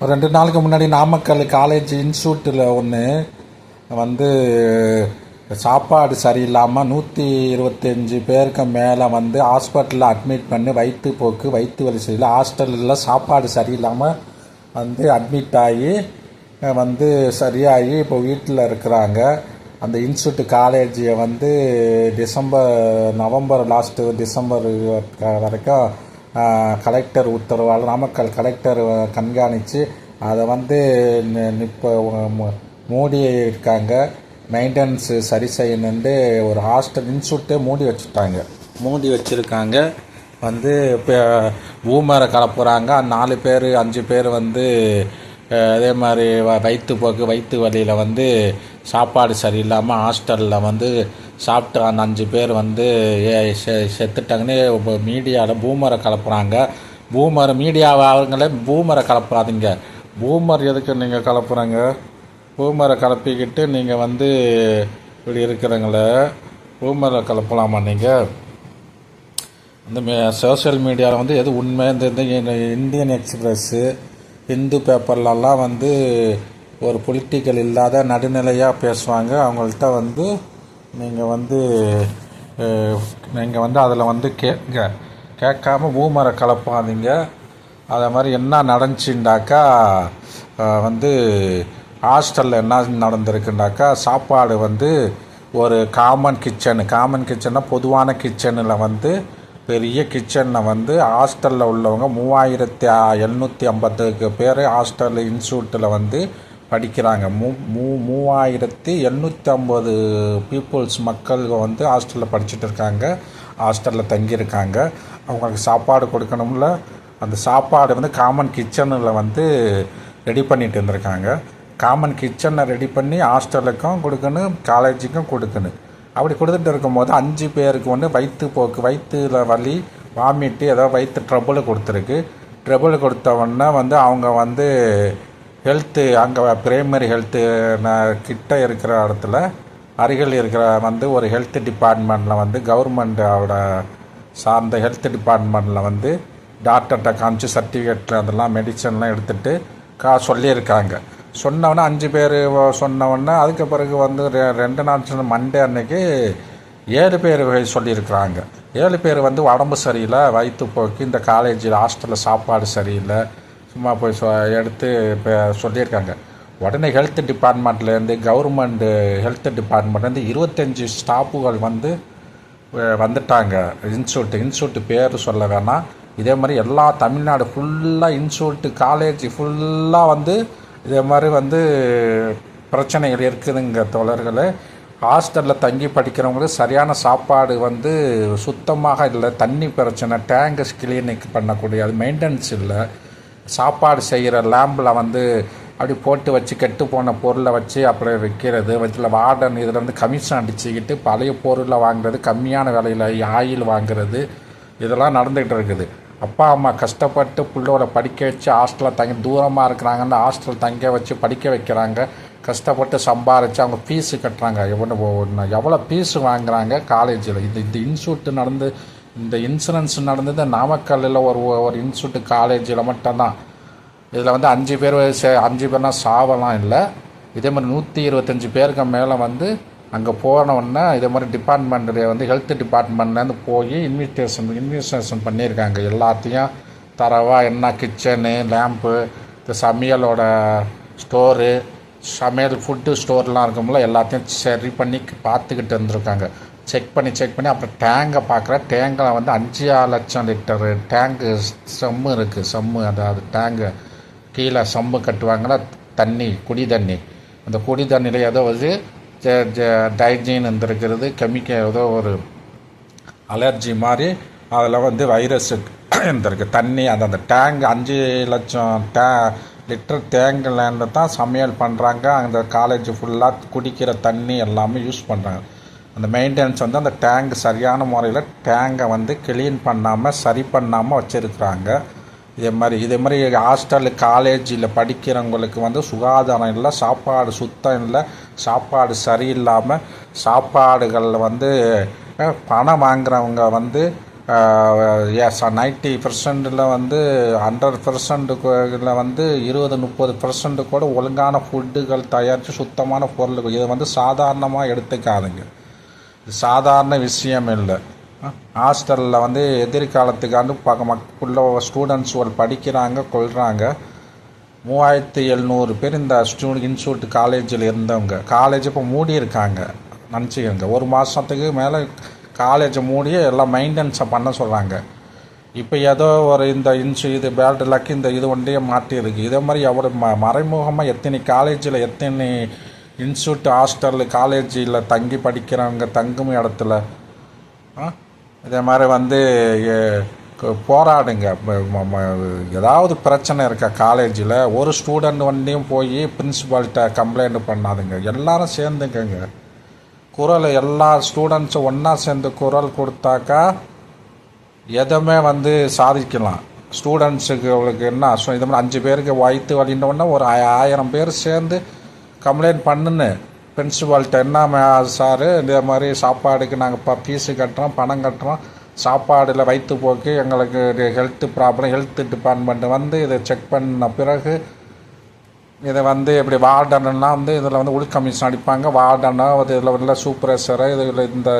ஒரு ரெண்டு நாளுக்கு முன்னாடி நாமக்கல் காலேஜ் இன்ஸ்டியூட்டில் ஒன்று வந்து சாப்பாடு சரியில்லாமல் நூற்றி இருபத்தஞ்சி பேருக்கு மேலே வந்து ஹாஸ்பிட்டலில் அட்மிட் பண்ணி வயிற்று போக்கு வயிற்று வலி ஹாஸ்டலில் சாப்பாடு சரியில்லாமல் வந்து அட்மிட் ஆகி வந்து சரியாகி இப்போ வீட்டில் இருக்கிறாங்க. அந்த இன்ஸ்டியூட் காலேஜை வந்து டிசம்பர் நவம்பர் லாஸ்ட்டு டிசம்பர் க- வரைக்கும் கலெக்டர் உத்தரவால் நாமக்கல் கலெக்டர் கண்காணித்து அதை வந்து இப்போ மூடி இருக்காங்க மெயின்டெனன்ஸ் சரி செய்யணுன்ட்டு ஒரு ஹாஸ்டல் இன்ஸ்டியூட்டே மூடி வச்சுட்டாங்க. மூடி வச்சுருக்காங்க. வந்து இப்போ பூமரை கலப்புறாங்க. நாலு பேர் அஞ்சு பேர் வந்து அதே மாதிரி வ- வயிற்று போக்கு வயிற்று வலியில் வந்து சாப்பாடு சரியில்லாமல் ஹாஸ்டலில் வந்து சாப்பிட்டு அந்த அஞ்சு பேர் வந்து செ- செத்துட்டாங்கன்னு இப்போ மீடியாவில் பூமரை கலப்புறாங்க. பூமர் மீடியாவை அவங்களே பூமரை கலப்பாதீங்க. பூமர் எதுக்கு நீங்கள் கலப்புறாங்க? பூமரை கலப்பிக்கிட்டு நீங்கள் வந்து இப்படி இருக்கிறவங்கள பூமரை கலப்பலாமா நீங்கள் இந்த சோஷியல் மீடியாவில் வந்து எது உண்மை? இந்த இந்த இந்தியன் எக்ஸ்பிரஸ்ஸு இந்து பேப்பர்லலாம் வந்து ஒரு பொலிட்டிக்கல் இல்லாத நடுநிலையாக பேசுவாங்க. அவங்கள்ட்ட வந்து நீங்கள் வந்து நீங்கள் வந்து அதில் வந்து கேட்க கேட்காம பூமரை கலப்பாதீங்க. அதை மாதிரி என்ன நடந்துச்சுண்டாக்கா வந்து ஹாஸ்டலில் என்ன நடந்திருக்குண்டாக்கா சாப்பாடு வந்து ஒரு காமன் கிச்சனு காமன் கிச்சன்னா பொதுவான கிச்சனில் வந்து பெரிய கிச்சனில் வந்து ஹாஸ்டலில் உள்ளவங்க மூவாயிரத்தி எழுநூற்றி ஐம்பத்துக்கு பேர் ஹாஸ்டல் இன்ஸ்டியூட்டில் வந்து படிக்கிறாங்க. மூ மூ மூவாயிரத்தி எண்ணூற்றி ஐம்பது பீப்புள்ஸ் மக்கள் வந்து ஹாஸ்டலில் படிச்சுட்டு இருக்காங்க. ஹாஸ்டலில் தங்கியிருக்காங்க. அவங்களுக்கு சாப்பாடு கொடுக்கணும்ல. அந்த சாப்பாடு வந்து காமன் கிச்சனில் வந்து ரெடி பண்ணிட்டு இருந்திருக்காங்க. காமன் கிச்சனை ரெடி பண்ணி ஹாஸ்டலுக்கும் கொடுக்கணும் காலேஜுக்கும் கொடுக்கணும். அப்படி கொடுத்துட்டு இருக்கும்போது அஞ்சு பேருக்கு வந்து வயிற்று போக்கு வயிற்றுல வலி வாமிட்டு ஏதோ வயிற்று ட்ரபுள் கொடுத்துருக்கு. ட்ரபுள் கொடுத்த உடனே வந்து அவங்க வந்து ஹெல்த்து அங்கே பிரைமரி ஹெல்த்து கிட்ட இருக்கிற இடத்துல அருகில் இருக்கிற வந்து ஒரு ஹெல்த் டிபார்ட்மெண்ட்டில் வந்து கவர்மெண்ட்டோட சார்ந்த ஹெல்த் டிபார்ட்மெண்ட்டில் வந்து டாக்டர்கிட்ட காமிச்சு சர்டிஃபிகேட் அதெல்லாம் மெடிசன்லாம் எடுத்துகிட்டு கா சொல்லியிருக்காங்க. சொன்னவொடனே அஞ்சு பேர் சொன்னவொடனே அதுக்கு பிறகு வந்து ரெ- ரெண்டு நாள் மண்டே அன்னைக்கு ஏழு பேர் சொல்லியிருக்கிறாங்க. ஏழு பேர் வந்து உடம்பு சரியில்லை வயிற்று போக்கு இந்த காலேஜில் ஹாஸ்டலில் சாப்பாடு சரியில்லை போய் சொ எடுத்து இப்போ சொல்லியிருக்காங்க. உடனே ஹெல்த் டிபார்ட்மெண்ட்லேருந்து கவர்மெண்ட்டு ஹெல்த் டிபார்ட்மெண்ட்லேருந்து இருபத்தஞ்சி ஸ்டாஃபுகள் வந்து வந்துட்டாங்க. இன்ஸ்டியூட் இன்ஸ்டியூட் பேர் சொல்ல வேணாம். இதே மாதிரி எல்லா தமிழ்நாடு ஃபுல்லாக இன்ஸ்டியூட் காலேஜ் ஃபுல்லாக வந்து இதே மாதிரி வந்து பிரச்சனைகள் இருக்குதுங்க தோழர்களே. ஹாஸ்டலில் தங்கி படிக்கிறவங்களுக்கு சரியான சாப்பாடு வந்து சுத்தமாக இல்லை. தண்ணி பிரச்சனை டேங்க்ஸ் கிளீனிக் பண்ணக்கூடிய அது மெயின்டெனன்ஸ் இல்லை. சாப்பாடு செய்கிற லேம்பில் வந்து அப்படி போட்டு வச்சு கெட்டு போன பொருளை வச்சு அப்படியே விற்கிறது இதில் வார்டன் இதில் வந்து கமிஷன் அடிச்சுக்கிட்டு பழைய பொருளை வாங்குறது கம்மியான விலையில் ஆயில் வாங்குறது இதெல்லாம் நடந்துகிட்டு இருக்குது. அப்பா அம்மா கஷ்டப்பட்டு பிள்ளோட படிக்க வச்சு ஹாஸ்டலில் தங்கி தூரமாக இருக்கிறாங்கன்னு ஹாஸ்டல் தங்க வச்சு படிக்க வைக்கிறாங்க. கஷ்டப்பட்டு சம்பாரித்து அவங்க ஃபீஸு கட்டுறாங்க. எவ்வளோ எவ்வளோ ஃபீஸு வாங்குறாங்க? காலேஜில் இது இந்த இன்சூட்டு நடந்து இந்த இன்சூரன்ஸ் நடந்தது நாமக்கல்லில் ஒரு ஒரு இன்ஸ்டியூட் காலேஜில் மட்டும்தான். இதில் வந்து அஞ்சு பேர் சே அஞ்சு பேர்னா சாவலாம் இல்லை. இதே மாதிரி நூற்றி இருபத்தஞ்சி பேருக்கு மேலே வந்து அங்கே போனவுடனே இதே மாதிரி டிபார்ட்மெண்ட்டில் வந்து ஹெல்த் டிபார்ட்மெண்ட்லேருந்து போய் இன்விடேஷன் இன்விடேஷன் பண்ணியிருக்காங்க. எல்லாத்தையும் தரவா என்ன கிச்சனு லேம்பு இந்த சமையலோட ஸ்டோரு சமையல் ஃபுட்டு ஸ்டோர்லாம் இருக்கும்ல எல்லாத்தையும் சரி பண்ணி பார்த்துக்கிட்டு இருந்திருக்காங்க. செக் பண்ணி செக் பண்ணி அப்புறம் டேங்கை பார்க்குற டேங்கில் வந்து அஞ்சு லட்சம் லிட்டரு டேங்கு செம்மு இருக்குது செம்மு. அதாவது டேங்கு கீழே செம்மு கட்டுவாங்களா தண்ணி குடி தண்ணி. அந்த குடி தண்ணியில் ஏதோ வந்து டைஜீன் இருந்திருக்கிறது கெமிக்கல் ஏதோ ஒரு அலர்ஜி மாதிரி அதில் வந்து வைரஸ் இருந்திருக்கு. தண்ணி அந்த அந்த டேங்க் அஞ்சு லட்சம் டே லிட்டர் தேங்கில் தான் சமையல் பண்ணுறாங்க அந்த காலேஜ் ஃபுல்லாக குடிக்கிற தண்ணி எல்லாமே யூஸ் பண்ணுறாங்க அந்த மெயின்டெனன்ஸ் வந்து அந்த டேங்க் சரியான முறையில் டேங்கை வந்து கிளீன் பண்ணாமல் சரி பண்ணாமல் வச்சுருக்குறாங்க. இதே மாதிரி இதே மாதிரி ஹாஸ்டல் காலேஜில் படிக்கிறவங்களுக்கு வந்து சுகாதாரம் இல்லை சாப்பாடு சுத்தம் இல்லை சாப்பாடு சரியில்லாமல் சாப்பாடுகளில் வந்து பணம் வாங்குறவங்க வந்து எஸ் நைன்ட்டி பர்சன்டில் வந்து ஹண்ட்ரட் பர்சன்ட்டுக்குள்ள வந்து இருபது முப்பது பர்சன்ட்டு கூட ஒழுங்கான ஃபுட்டுகள் தயாரித்து சுத்தமான பொருள் இதை வந்து சாதாரணமாக எடுத்துக்காதுங்க. இது சாதாரண விஷயம் இல்லை. ஹாஸ்டலில் வந்து எதிர்காலத்துக்காண்டு பார்க்க மக்குள்ள ஸ்டூடெண்ட்ஸ் ஒரு படிக்கிறாங்க கொள்கிறாங்க மூவாயிரத்தி எழுநூறு பேர் இந்த ஸ்டூடெண்ட் இன்ஸ்டியூட் காலேஜில் இருந்தவங்க. காலேஜ் இப்போ மூடி இருக்காங்க நினச்சிக்கோங்க. ஒரு மாதத்துக்கு மேலே காலேஜை மூடி எல்லாம் மெயின்டெனன்ஸை பண்ண சொல்கிறாங்க இப்போ ஏதோ ஒரு இந்த இன்சு இது பேட் லக்கு இந்த இது ஒன்றையே மாட்டியிருக்கு இதே மாதிரி எவ்வளோ ம மறைமுகமாக எத்தனை காலேஜில் எத்தனை இன்ஸ்டியூட் ஹாஸ்டலில் காலேஜில் தங்கி படிக்கிறவங்க தங்கும் இடத்துல. இதே மாதிரி வந்து போராடுங்க. ம- ம- ஏதாவது பிரச்சனை இருக்கா காலேஜில் ஒரு ஸ்டூடெண்ட் வண்டியும் போய் பிரின்ஸிபால்கிட்ட கம்ப்ளைண்ட் பண்ணாதுங்க. எல்லாரும் சேர்ந்துக்கங்க. குரல் எல்லா ஸ்டூடெண்ட்ஸும் ஒன்றா சேர்ந்து குரல் கொடுத்தாக்கா எதுவுமே வந்து சாதிக்கலாம். ஸ்டூடெண்ட்ஸுக்கு அவளுக்கு என்ன இது மாதிரி அஞ்சு பேருக்கு வயிற்று வலின்னொடனே ஒரு ஆயிரம் பேர் சேர்ந்து கம்ப்ளைண்ட் பண்ணுன்னு பிரின்சிபால்கிட்ட என்ன மே- சார்? இந்த மாதிரி சாப்பாடுக்கு நாங்கள் இப்போ ஃபீஸு கட்டுறோம் பணம் கட்டுறோம். சாப்பாடில் வயிற்றுப்போக்கு எங்களுக்கு ஹெல்த்து ப்ராப்ளம் ஹெல்த் டிபார்ட்மெண்ட் வந்து இதை செக் பண்ண பிறகு இதை வந்து இப்படி வார்டனெல்லாம் வந்து இதில் வந்து உள் கமிஷன் அடிப்பாங்க. வார்டனோ அது இதில் உள்ள சூப்பர்வைசரு இதில் இந்த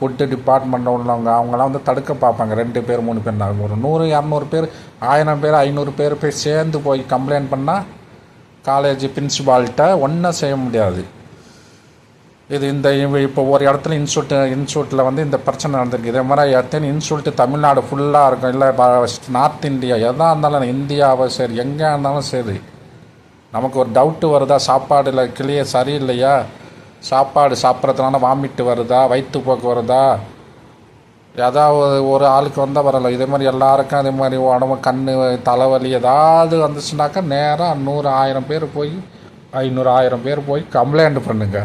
ஃபுட்டு டிபார்ட்மெண்ட்டில் உள்ளவங்க அவங்களாம் வந்து தடுக்க பார்ப்பாங்க. ரெண்டு பேர் மூணு பேர் ஒரு நூறு இரநூறு பேர் ஆயிரம் பேர் ஐநூறு பேர் போய் சேர்ந்து போய் கம்ப்ளைண்ட் பண்ணால் காலேஜ் பிரின்சிபால்கிட்ட ஒன்றும் செய்ய முடியாது. இது இந்த இப்போ ஒரு இடத்துல இன்ஸ்டியூட் இன்ஸ்டியூட்டில் வந்து இந்த பிரச்சனை நடந்திருக்கு. இதே மாதிரி எத்தனை இன்ஸ்டியூட் தமிழ்நாடு ஃபுல்லாக இருக்கும். இல்லை நார்த் இந்தியா எதாக இருந்தாலும் இந்தியாவை சரி எங்கே இருந்தாலும் சரி. நமக்கு ஒரு டவுட்டு வருதா? சாப்பாடில் கிளியே சரியில்லையா? சாப்பாடு சாப்பிட்றதுனால வாமிட்டு வருதா? வயிற்றுப்போக்கு வருதா? ஏதாவது ஒரு ஆளுக்கு வந்தால் வரல இதே மாதிரி எல்லாருக்கும் அதே மாதிரி உடம்பு கண் தலைவலி ஏதாவது வந்துச்சுனாக்கா நேராக நூறு ஆயிரம் பேர் போய் ஐநூறு ஆயிரம் பேர் போய் கம்ப்ளைண்ட் பண்ணுங்க.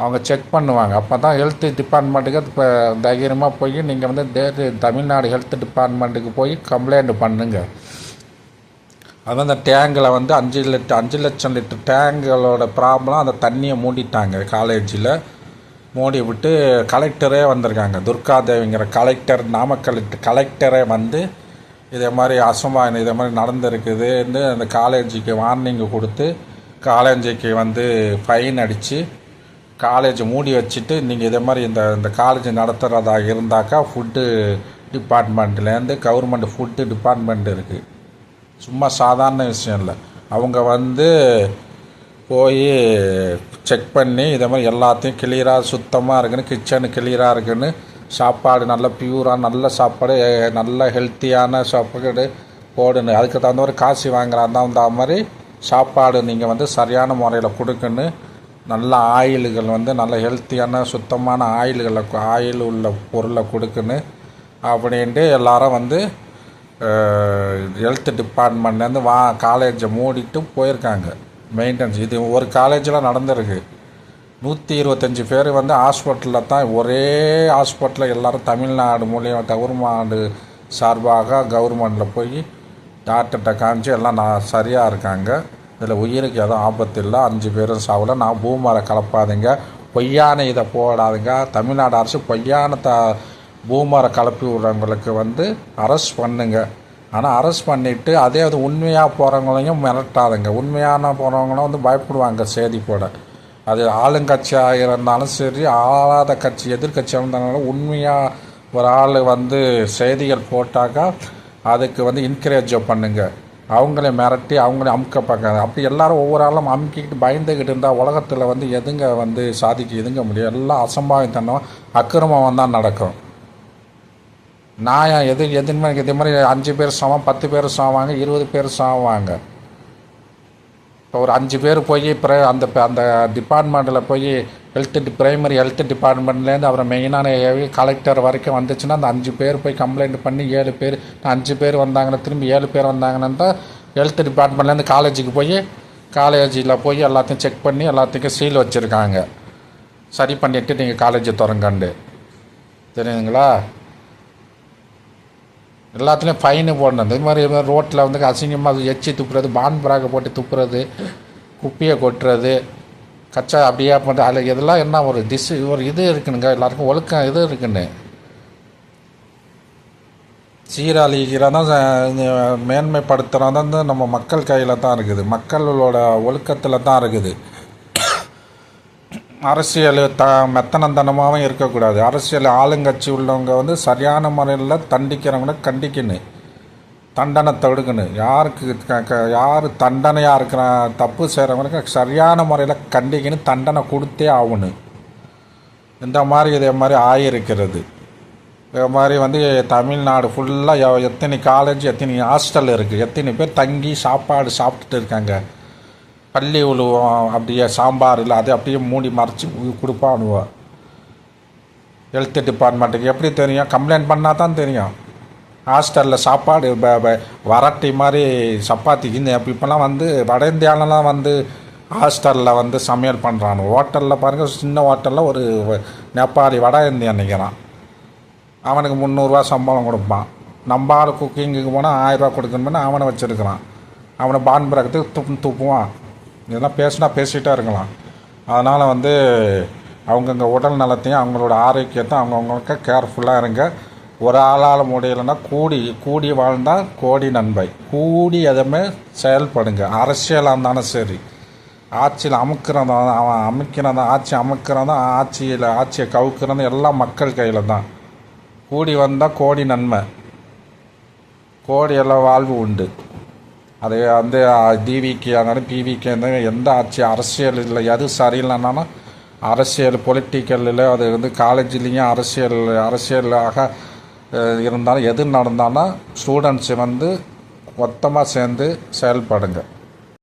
அவங்க செக் பண்ணுவாங்க. அப்போ தான் ஹெல்த் டிபார்ட்மெண்ட்டுக்கு இப்போ தைரியமாக போய் நீங்கள் வந்து டே தமிழ்நாடு ஹெல்த் டிபார்ட்மெண்ட்டுக்கு போய் கம்ப்ளைண்ட் பண்ணுங்க. அதுவும் அந்த டேங்கில் வந்து அஞ்சு லிட்டர் அஞ்சு லட்சம் லிட்டர் டேங்குகளோட ப்ராப்ளம் அந்த தண்ணியை மூடிட்டாங்க. காலேஜில் மூடி விட்டு கலெக்டரே வந்திருக்காங்க. துர்காதேவிங்கிற கலெக்டர் நாமக்கல் கலெக்டரே வந்து இதே மாதிரி அசம்பாவிதம் இதே மாதிரி நடந்திருக்குதுன்னு அந்த காலேஜுக்கு வார்னிங் கொடுத்து காலேஜுக்கு வந்து ஃபைன் அடித்து காலேஜ் மூடி வச்சுட்டு நீங்கள் இதே மாதிரி இந்த இந்த காலேஜ் நடத்துகிறதா இருந்தாக்கா ஃபுட்டு டிபார்ட்மெண்ட்லேருந்து கவர்மெண்ட் ஃபுட்டு டிபார்ட்மெண்ட் இருக்குது சும்மா சாதாரண விஷயம் இல்லை. அவங்க வந்து போய் செக் பண்ணி இதே மாதிரி எல்லாத்தையும் கிளியராக சுத்தமாக இருக்குன்னு கிச்சனு கிளியராக இருக்குன்னு சாப்பாடு நல்ல பியூராக நல்ல சாப்பாடு நல்ல ஹெல்த்தியான சாப்பாடு போடுன்னு அதுக்கு தகுந்த மாதிரி காசு வாங்குறாருந்தா அந்த மாதிரி சாப்பாடு நீங்கள் வந்து சரியான முறையில் கொடுக்குன்னு நல்ல ஆயில்கள் வந்து நல்ல ஹெல்த்தியான சுத்தமான ஆயில்களை ஆயில் உள்ள பொருளை கொடுக்குன்னு அப்படின்ட்டு எல்லாரும் வந்து ஹெல்த் டிபார்ட்மெண்ட்லேருந்து வா காலேஜை மூடிட்டு போயிருக்காங்க. மெயின்டெனன்ஸ். இது ஒரு காலேஜில் நடந்திருக்கு. நூற்றி இருபத்தஞ்சி பேர் வந்து ஹாஸ்பிட்டலில் தான் ஒரே ஹாஸ்பிட்டலில் எல்லோரும் தமிழ்நாடு மூலியம் கவர்மெண்ட் சார்பாக கவர்மெண்டில் போய் டாக்டர்கிட்ட காமிச்சு எல்லாம் நான் சரியாக இருக்காங்க. இதில் உயிருக்கு எதுவும் ஆபத்து இல்லை. அஞ்சு பேரும் சாவலை. நான் பூமரை கலப்பாதுங்க. பொய்யான இதை போடாதுங்க. தமிழ்நாடு அரசு பொய்யான த பூமரை கலப்பி விடுறவங்களுக்கு வந்து அரெஸ்ட் பண்ணுங்கள் ஆனால் அரெஸ்ட் பண்ணிவிட்டு அதே அது உண்மையாக போகிறவங்களையும் மிரட்டாதுங்க. உண்மையான போகிறவங்களும் வந்து பயப்படுவாங்க செய்தி போட. அது ஆளுங்கட்சியாக இருந்தாலும் சரி ஆளாத கட்சி எதிர்கட்சியாக இருந்தாலும் உண்மையாக ஒரு ஆள் வந்து செய்திகள் போட்டாக்கா அதுக்கு வந்து என்கரேஜ் பண்ணுங்க. அவங்களே மிரட்டி அவங்களே அமுக்க பார்க்காது அப்படி எல்லாரும் ஒவ்வொரு ஆளும் அமுக்கிக்கிட்டு பயந்துக்கிட்டு இருந்தால் உலகத்தில் வந்து எதுங்க வந்து சாதிக்க எதுங்க முடியும்? எல்லாம் அசம்பாவித்தனம் அக்கிரமம் தான் நடக்கும். நான் எது எதுவுமே இதே மாதிரி அஞ்சு பேர் சமம் பத்து பேர் சாவாங்க இருபது பேர் சாவாங்க இப்போ ஒரு அஞ்சு பேர் போய் பிற அந்த அந்த டிபார்ட்மெண்ட்டில் போய் ஹெல்த் பிரைமரி ஹெல்த் டிபார்ட்மெண்ட்லேருந்து அப்புறம் மெயினான கலெக்டர் வரைக்கும் வந்துச்சுன்னா அந்த அஞ்சு பேர் போய் கம்ப்ளைண்ட் பண்ணி ஏழு பேர் அஞ்சு பேர் வந்தாங்கன்னா திரும்பி ஏழு பேர் வந்தாங்கன்னா தான் ஹெல்த் டிபார்ட்மெண்ட்லேருந்து காலேஜுக்கு போய் காலேஜில் போய் எல்லாத்தையும் செக் பண்ணி எல்லாத்துக்கும் சீல் வச்சுருக்காங்க. சரி பண்ணிவிட்டு நீங்கள் காலேஜை திறங்கண்டு தெரியுதுங்களா? எல்லாத்துலேயும் ஃபைனு போடணும். இது மாதிரி ரோட்டில் வந்து அசிங்கமாக எச்சி துப்புறது பான் பிராக போட்டு துப்புறது குப்பையை கொட்டுறது கச்சா அப்படியே பண்ணுறது அதில் இதெல்லாம் என்ன ஒரு டிஸ் ஒரு இது இருக்குனுங்க. எல்லாருக்கும் ஒழுக்கம் இது இருக்குன்னு. சீராளி தான் மேன்மைப்படுத்துறதும் நம்ம மக்கள் கையில் தான் இருக்குது. மக்களோட ஒழுக்கத்தில் தான் இருக்குது. அரசியல் த மெத்தனந்தனமாகவும் இருக்கக்கூடாது. அரசியல் ஆளுங்கட்சி உள்ளவங்க வந்து சரியான முறையில் தண்டிக்கிறவங்கள கண்டிக்கணும் தண்டனை தடுக்கணும் யாருக்கு க- க- யார் தண்டனையாக இருக்கிற தப்பு செய்கிறவங்களுக்கு சரியான முறையில் கண்டிக்கணும் தண்டனை கொடுத்தே ஆகணும் இந்த மாதிரி இதே மாதிரி ஆகியிருக்கிறது இதே மாதிரி வந்து தமிழ்நாடு ஃபுல்லாக எத்தனை காலேஜ் எத்தனை ஹாஸ்டல் இருக்குது எத்தனை பேர் தங்கி சாப்பாடு சாப்பிட்டுட்டு இருக்காங்க. பள்ளி உழுவோம் அப்படியே சாம்பார் இல்லை அதை அப்படியே மூடி மறைச்சி கொடுப்பானுவோம் ஹெல்த் டிபார்ட்மெண்ட்டுக்கு எப்படி தெரியும்? கம்ப்ளைண்ட் பண்ணால் தான் தெரியும். ஹாஸ்டலில் சாப்பாடு வரட்டி மாதிரி சப்பாத்தி இந்த இப்போலாம் வந்து வட இந்தியாவிலலாம் வந்து ஹாஸ்டலில் வந்து சமையல் பண்ணுறானு ஹோட்டலில் பாருங்கள் சின்ன ஹோட்டலில் ஒரு நேபாளி வட இந்தியன் நிற்கிறான் அவனுக்கு முந்நூறுரூவா சம்பளம் கொடுப்பான். நம்ம ஆள் குக்கிங்குக்கு போனால் ஆயிரரூவா கொடுக்கணும்னு அவனை வச்சுருக்கிறான். அவனை பான் பிறக்கத்துக்கு துப்பு துப்புவான் இதெல்லாம் பேசினா பேசிகிட்டே இருக்கலாம். அதனால் வந்து அவங்கவுங்க உடல் நலத்தையும் அவங்களோட ஆரோக்கியத்தை அவங்கவுங்களுக்கு கேர்ஃபுல்லாக இருங்க. ஒரு ஆளால் முடியலைன்னா கூடி கூடி வாழ்ந்தால் கோடி நன்மை. கூடி எதுவுமே செயல்படுங்க. அரசியலாக இருந்தாலும் சரி. ஆட்சியில் அமுக்கிறதும் அவன் அமைக்கிறதும் ஆட்சி அமுக்கிறதும் ஆட்சியில் ஆட்சியை கவுக்கிறதும் எல்லாம் மக்கள் கையில் தான். கூடி வந்தால் கோடி நன்மை. கோடி எல்லாம் வாழ்வு உண்டு. அது வந்து டிவிக்கு இருந்தாலும் பிவிக்கு இருந்தாலும் எந்த ஆட்சி அரசியல் இல்லை. எது சரியில்லைனாலும் அரசியல் பொலிட்டிக்கலில் அது வந்து காலேஜ்லேயும் அரசியல் அரசியலாக இருந்தாலும் எது நடந்தாலும் ஸ்டூடெண்ட்ஸ் வந்து மொத்தமாக சேர்ந்து செயல்படுங்க.